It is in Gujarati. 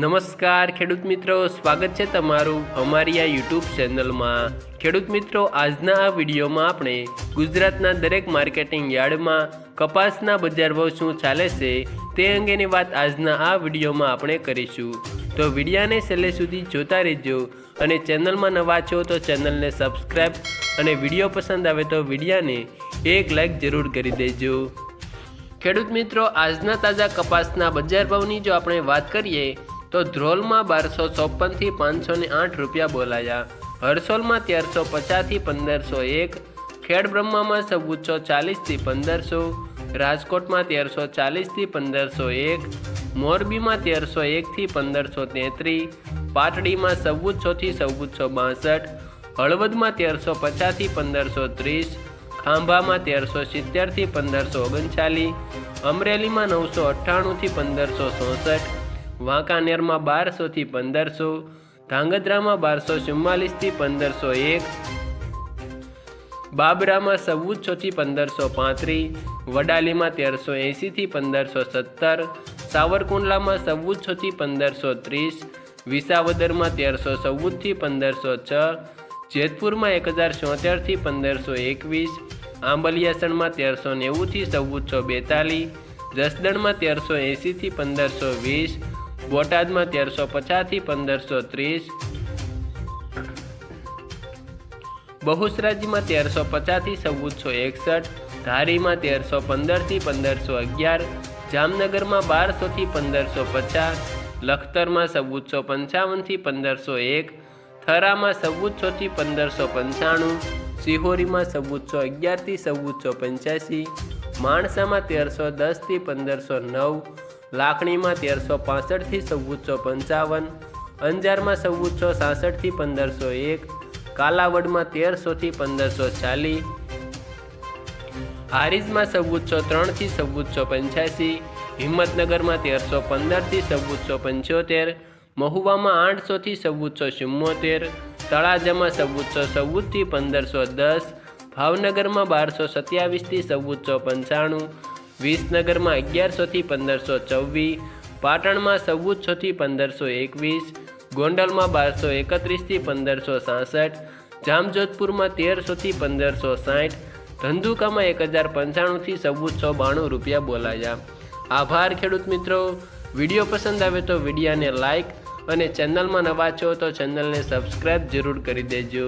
નમસ્કાર ખેડૂત મિત્રો, સ્વાગત છે તમારું અમારી આ યુટ્યુબ ચેનલમાં ખેડૂત મિત્રો, આજના આ વિડીયોમાં આપણે ગુજરાતના દરેક માર્કેટિંગ યાર્ડમાં કપાસના બજાર ભાવ શું ચાલે છે તે અંગેની વાત આજના આ વિડીયોમાં આપણે કરીશું. તો વિડીયાને છેલ્લે સુધી જોતા રહેજો અને ચેનલમાં નવા છો તો ચેનલને સબસ્ક્રાઈબ અને વીડિયો પસંદ આવે તો વિડીયાને એક લાઈક જરૂર કરી દેજો. ખેડૂત મિત્રો, આજના તાજા કપાસના બજાર ભાવની જો આપણે વાત કરીએ તો ધ્રોલમાં બારસો ચોપનથી પાંચસો ને આઠ રૂપિયા બોલાયા. હરસોલમાં તેરસો પચાસથી પંદરસો એક ખેડ બ્રહ્મામાં ચૌદસો ચાલીસથી પંદરસો, રાજકોટમાં તેરસો ચાલીસથી પંદરસો એક, મોરબીમાં તેરસો એકથી પંદરસો તેત્રીસ પાટડીમાં સવુચ્છોથી ચૌદસો બાસઠ, હળવદમાં તેરસો પચાસથી પંદરસો ત્રીસ, ખાંભામાં તેરસો સિત્તેરથી પંદરસો ઓગણચાલીસ, અમરેલીમાં નવસો અઠ્ઠાણુંથી પંદરસો ચોસઠ વાંકાનેરમાં બારસોથી પંદરસો, ધાંગધ્રામાં બારસો ચુમ્માલીસથી પંદરસો એક, બાબરામાં ચૌદસોથી પંદરસો પાંત્રીસ, વડાલીમાં તેરસો એંશીથી પંદરસો સત્તર, સાવરકુંડલામાં ચૌદસોથી પંદરસો ત્રીસ, વિસાવદરમાં તેરસો ચૌદથી પંદરસો છ, જેતપુરમાં એક હજાર ચોતેરથી પંદરસો એકવીસ, આંબલિયાસણમાં તેરસો નેવુંથી ચૌદસો બેતાલીસ, જસદણમાં તેરસો એંશીથી પંદરસો વીસ બોટાદમાં તેરસો પચાસથી પંદરસો ત્રીસ. બહુસરાજીમાં તેરસો પચાસથી ચૌદસો એકસઠ. ધારીમાં તેરસો પંદરથી પંદરસો અગિયાર. જામનગરમાં બારસોથી પંદરસો પચાસ. લખતરમાં ચૌદસો પંચાવનથી પંદરસો એક. થરામાં ચૌદસોથી પંદરસો પંચાણું. સિહોરીમાં ચૌદસો અગિયારથી ચૌદસો પંચ્યાસી. માણસામાં તેરસો દસથી પંદરસો નવ. લાખણીમાં તેરસો પાસઠથી ચૌદસો પંચાવન, અંજારમાં ચૌદસો સાસઠથી પંદરસો એક, કાલાવડમાં તેરસોથી પંદરસો ચાલીસ, હારીજમાં ચૌદસો ત્રણથી ચૌદસો પંચ્યાસી, હિંમતનગરમાં તેરસો પંદરથી ચૌદસો પંચોતેર, મહુવામાં આઠસોથી ચૌદસો ચુમ્મોતેર, તળાજામાં ચૌદસો ચૌદથી પંદરસો દસ, ભાવનગરમાં બારસો સત્યાવીસથી ચૌદસો પંચાણું વિસનગરમાં અગિયારસોથી પંદરસો ચોવીસ, પાટણમાં ચૌદસોથી પંદરસો એકવીસ, ગોંડલમાં બારસો એકત્રીસથી પંદરસો સાસઠ, જામજોધપુરમાં તેરસોથી પંદરસો સાઠ, ધંધુકામાં એક હજાર પંચાણુંથી ચૌદસો બાણું રૂપિયા બોલાયા. આભાર ખેડૂત મિત્રો. વીડિયો પસંદ આવે તો વિડીયાને લાઈક અને ચેનલમાં નવા છો તો ચેનલને સબસ્ક્રાઈબ જરૂર કરી દેજો.